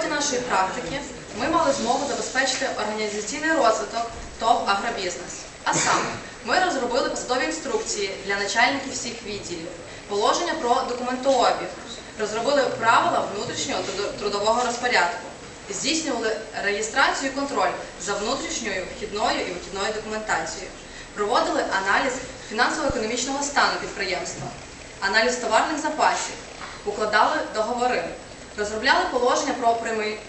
ході нашої практики ми мали змогу забезпечити організаційний розвиток ТОВ «Агробізнес». А саме, ми розробили посадові інструкції для начальників всіх відділів, положення про документообіг, розробили правила внутрішнього трудового розпорядку, здійснювали реєстрацію і контроль за внутрішньою вхідною і вихідною документацією, проводили аналіз фінансово-економічного стану підприємства, аналіз товарних запасів, укладали договори, розробляли положення про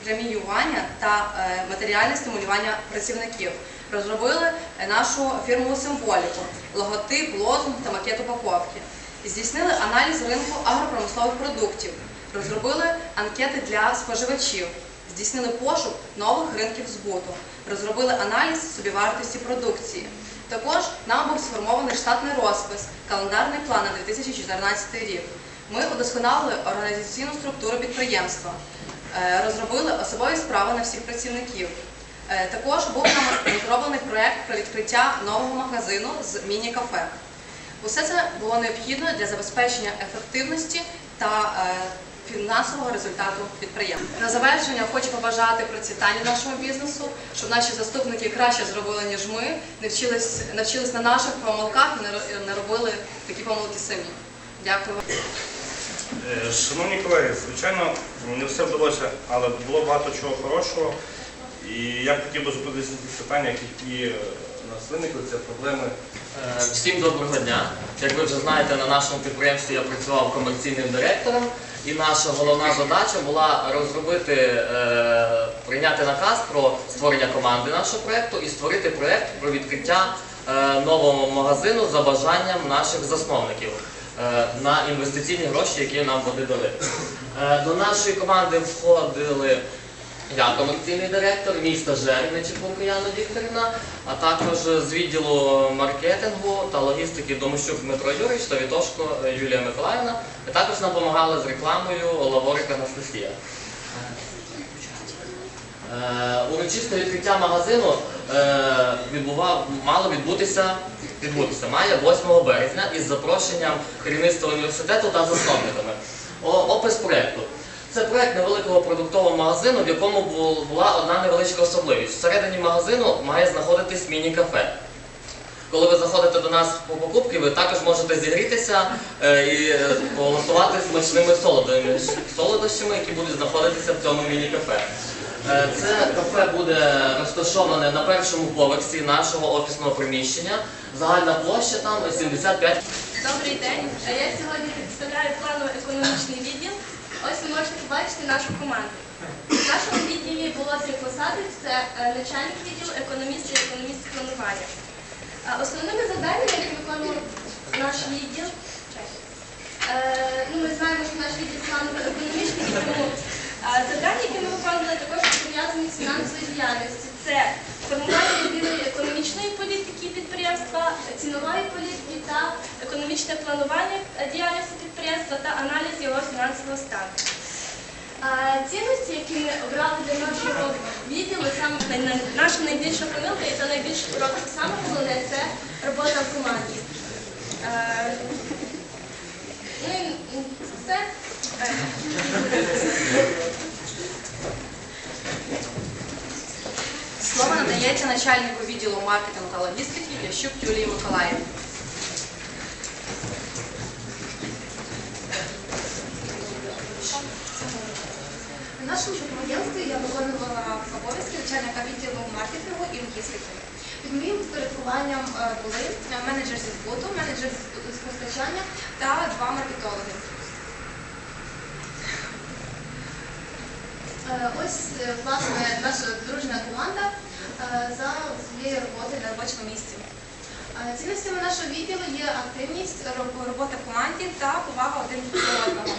преміювання та е, матеріальне стимулювання працівників, розробили е, нашу фірмову символіку, логотип, лозунг та макет упаковки, здійснили аналіз ринку агропромислових продуктів, розробили анкети для споживачів, здійснили пошук нових ринків збуту, розробили аналіз собівартості продукції. Також нам був сформований штатний розпис, календарний план на 2014 рік. Ми удосконалили організаційну структуру підприємства, е, розробили особові справи на всіх працівників. Е, Також був нам розроблений проєкт про відкриття нового магазину з міні-кафе. Усе це було необхідно для забезпечення ефективності та е, фінансового результату підприємства. На завершення хочу побажати процвітання нашому бізнесу, щоб наші заступники краще зробили, ніж ми, навчились, навчились на наших помилках і не не робили такі помилки самі. Дякую. Е, Шановні колеги, звичайно, не все вдалося, але було багато чого хорошого. І я б хотів би зупинитися на тих питаннях, які е, у нас виникли, це проблеми. Е, Всім доброго дня. Як ви вже знаєте, на нашому підприємстві я працював комерційним директором, і наша головна задача була розробити, прийняти наказ про створення команди нашого проєкту і створити проєкт про відкриття нового магазину за бажанням наших засновників на інвестиційні гроші, які нам вони дали. Е, До нашої команди входили я комерційний директор, мій стажер Нечіпунка Яна Вікторівна, а також з відділу маркетингу та логістики Домощук Дмитро Юрійович та Вітошко Юлія Миколаївна. І також нам допомагала з рекламою Лаворик Анастасія. Е, Урочисте відкриття магазину е, мало відбутися, відбутися має 8 березня із запрошенням керівництва університету та засновниками. Опис проєкту. Це проєкт невеликого продуктового магазину, в якому була одна невеличка особливість. Всередині магазину має знаходитись міні-кафе. Коли ви заходите до нас по покупки, ви також можете зігрітися е, і е, поласувати смачними солодощами, які будуть знаходитися в цьому міні-кафе. Е, Це кафе буде розташоване на першому поверсі нашого офісного приміщення. Загальна площа там 75 Добрий день. Я сьогодні представляю планово-економічний відділ. Ось ви можете побачити нашу команду. В нашому відділі було три посади: це е, начальник відділу, економіст і економіст планування. Основними завданнями, які виконував наш відділ, е, ну, ми знаємо, що наш відділ планово-економічний, тому е, завдання, які ми виконували, також пов'язані з фінансовою діяльністю. Це формування єдиної економічної політики підприємства, цінової політики та економічне планування е, діяльності підприємства та аналіз його фінансового стану. Цінності, які ми обрали для нашого відділу, наша найбільша помилка і та найбільш робота саме головне це робота в команді. Е, Ну і надається начальнику відділу маркетингу та логістики Ящук Юлії Миколаївні. На нашому підприємстві я виконувала обов'язки начальника відділу маркетингу і логістики. Під моїм підпорядкуванням е, були менеджер зі збуту, менеджер з постачання та два маркетологи. Е, Ось е, власне наша дружна команда за своєю роботою на робочому місці. Е, Цінностями нашого відділу є активність, робота в команді та повага один до одного.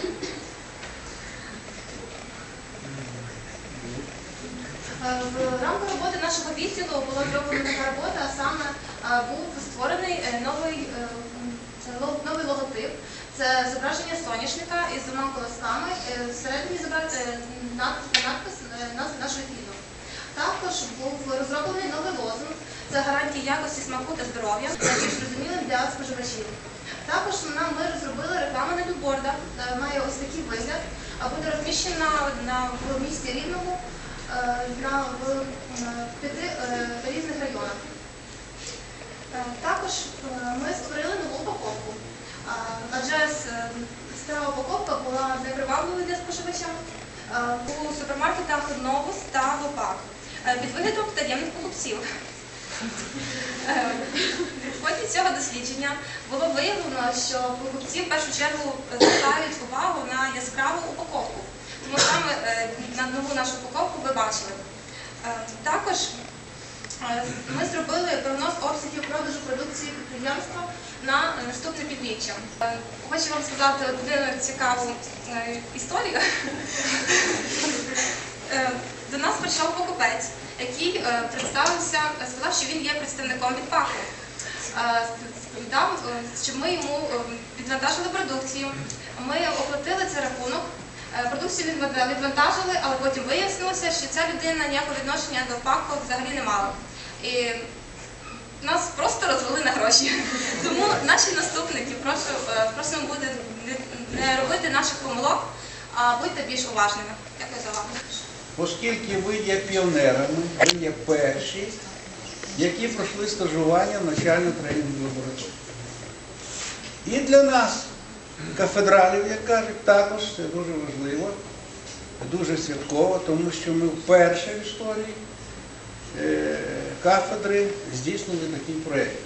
Е, В рамках роботи нашого відділу була зроблена така робота, а саме е, був створений е, новий, е, новий логотип. Це зображення соняшника із двома колосками. Е, Всередині е, надпис е, нашої фірми. Також був розроблений новий лозунг. Це гарантії якості смаку та здоров'я, найбільш зрозумілим для споживачів. Також нам ми розробили рекламу на білбордах. Е, Має ось такий вигляд. А Буде розміщена на в місті Рівному е, на в п'яти е, різних районах. Також ми створили нову упаковку, адже стара упаковка була непривабливою для споживача. У супермаркетах Новус та Лопак під виглядом таємних покупців. Е, В ході цього дослідження було виявлено, що покупці в першу чергу звертають увагу на яскраву упаковку. Тому саме е, на нову нашу упаковку ви бачили. Е, Також е, ми зробили прогноз обсягів продажу продукції підприємства на е, наступне півріччя. Е, Хочу вам сказати одну цікаву е, історію. До нас прийшов покупець, який е, представився, е, сказав, що він є представником від ПАКу. Е, Дав, е, щоб ми йому е, відвантажили продукцію. Ми оплатили цей рахунок. Продукцію відвантажили, але потім вияснилося, що ця людина ніякого відношення до ПАКу взагалі не мала. І нас просто розвели на гроші. Тому наші наступники, прошу, просимо буде не робити наших помилок, а будьте більш уважними. Дякую за увагу. Оскільки ви є піонерами, ви є перші, які пройшли стажування в навчально тренінговій лабораторії. І для нас, кафедралів, як кажуть, також це дуже важливо, дуже святково, тому що ми вперше в історії е, кафедри здійснили такий проєкт.